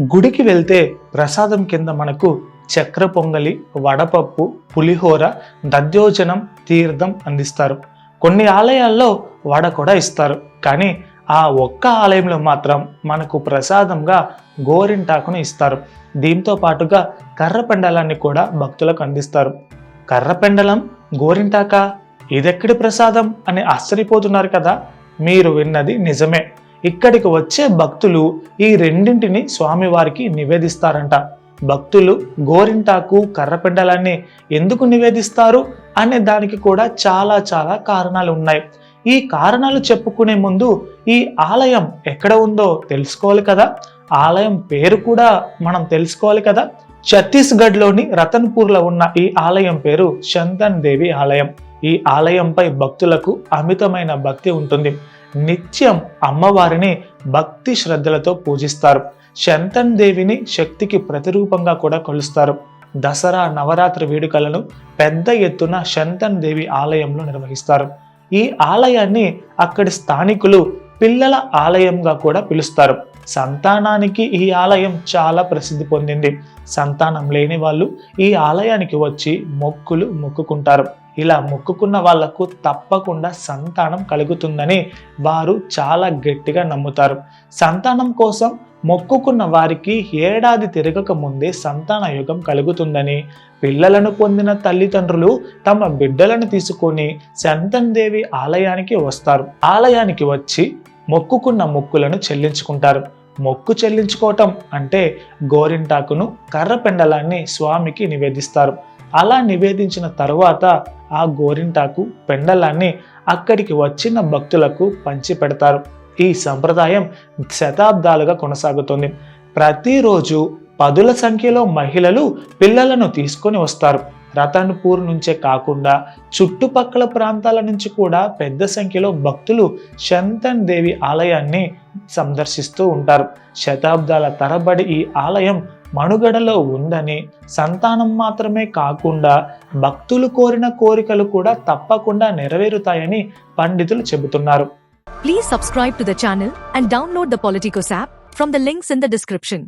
గుడికి వెళ్తే ప్రసాదం కింద మనకు చక్ర పొంగలి వడపప్పు పులిహోర దద్యోజనం తీర్థం అందిస్తారు. కొన్ని ఆలయాల్లో వడ కూడా ఇస్తారు. కానీ ఆ ఒక్క ఆలయంలో మాత్రం మనకు ప్రసాదంగా గోరింటాకును ఇస్తారు. దీంతో పాటుగా కర్రపెండలాన్ని కూడా భక్తులకు అందిస్తారు. కర్రపెండలం గోరింటాక ఇదెక్కడి ప్రసాదం అని ఆశ్చర్యపోతున్నారు కదా? మీరు విన్నది నిజమే. ఇక్కడికి వచ్చే భక్తులు ఈ రెండింటిని స్వామివారికి నివేదిస్తారంట. భక్తులు గోరింటాకు కర్రపెండలాన్ని ఎందుకు నివేదిస్తారు అనే దానికి కూడా చాలా చాలా కారణాలు ఉన్నాయి. ఈ కారణాలు చెప్పుకునే ముందు ఈ ఆలయం ఎక్కడ ఉందో తెలుసుకోవాలి కదా? ఆలయం పేరు కూడా మనం తెలుసుకోవాలి కదా? ఛత్తీస్గఢ్లోని రతన్పూర్లో ఉన్న ఈ ఆలయం పేరు చందన్ దేవి ఆలయం. ఈ ఆలయంపై భక్తులకు అమితమైన భక్తి ఉంటుంది. నిత్యం అమ్మవారిని భక్తి శ్రద్ధలతో పూజిస్తారు. శంతన్ దేవిని శక్తికి ప్రతిరూపంగా కూడా కొలుస్తారు. దసరా నవరాత్రి వేడుకలను పెద్ద ఎత్తున శంతన్ దేవి ఆలయంలో నిర్వహిస్తారు. ఈ ఆలయాన్ని అక్కడి స్థానికులు పిల్లల ఆలయంగా కూడా పిలుస్తారు. సంతానానికి ఈ ఆలయం చాలా ప్రసిద్ధి పొందింది. సంతానం లేని వాళ్ళు ఈ ఆలయానికి వచ్చి మొక్కులు మొక్కుకుంటారు. ఇలా మొక్కుకున్న వాళ్ళకు తప్పకుండా సంతానం కలుగుతుందని వారు చాలా గట్టిగా నమ్ముతారు. సంతానం కోసం మొక్కుకున్న వారికి ఏడాది తిరగక ముందే సంతాన యుగం కలుగుతుందని పిల్లలను పొందిన తల్లిదండ్రులు తమ బిడ్డలను తీసుకొని శంతన్ దేవి ఆలయానికి వస్తారు. ఆలయానికి వచ్చి మొక్కుకున్న మొక్కులను చెల్లించుకుంటారు. మొక్కు చెల్లించుకోవటం అంటే గోరింటాకును కర్ర పెండలాన్ని స్వామికి నివేదిస్తారు. అలా నివేదించిన తరువాత ఆ గోరింటాకు పెండలాన్ని అక్కడికి వచ్చిన భక్తులకు పంచి పెడతారు ఈ సంప్రదాయం శతాబ్దాలుగా కొనసాగుతుంది. ప్రతిరోజు పదుల సంఖ్యలో మహిళలు పిల్లలను తీసుకొని వస్తారు. రతన్పూర్ నుంచే కాకుండా చుట్టుపక్కల ప్రాంతాల నుంచి కూడా పెద్ద సంఖ్యలో భక్తులు శంతన్ దేవి ఆలయాన్ని సందర్శిస్తూ ఉంటారు. శతాబ్దాల తరబడి ఈ ఆలయం మనుగడలో ఉందని సంతానం మాత్రమే కాకుండా భక్తులు కోరిన కోరికలు కూడా తప్పకుండా నెరవేరుతాయని పండితులు చెబుతున్నారు. Please subscribe to the channel and download the Politicos app from the links in the description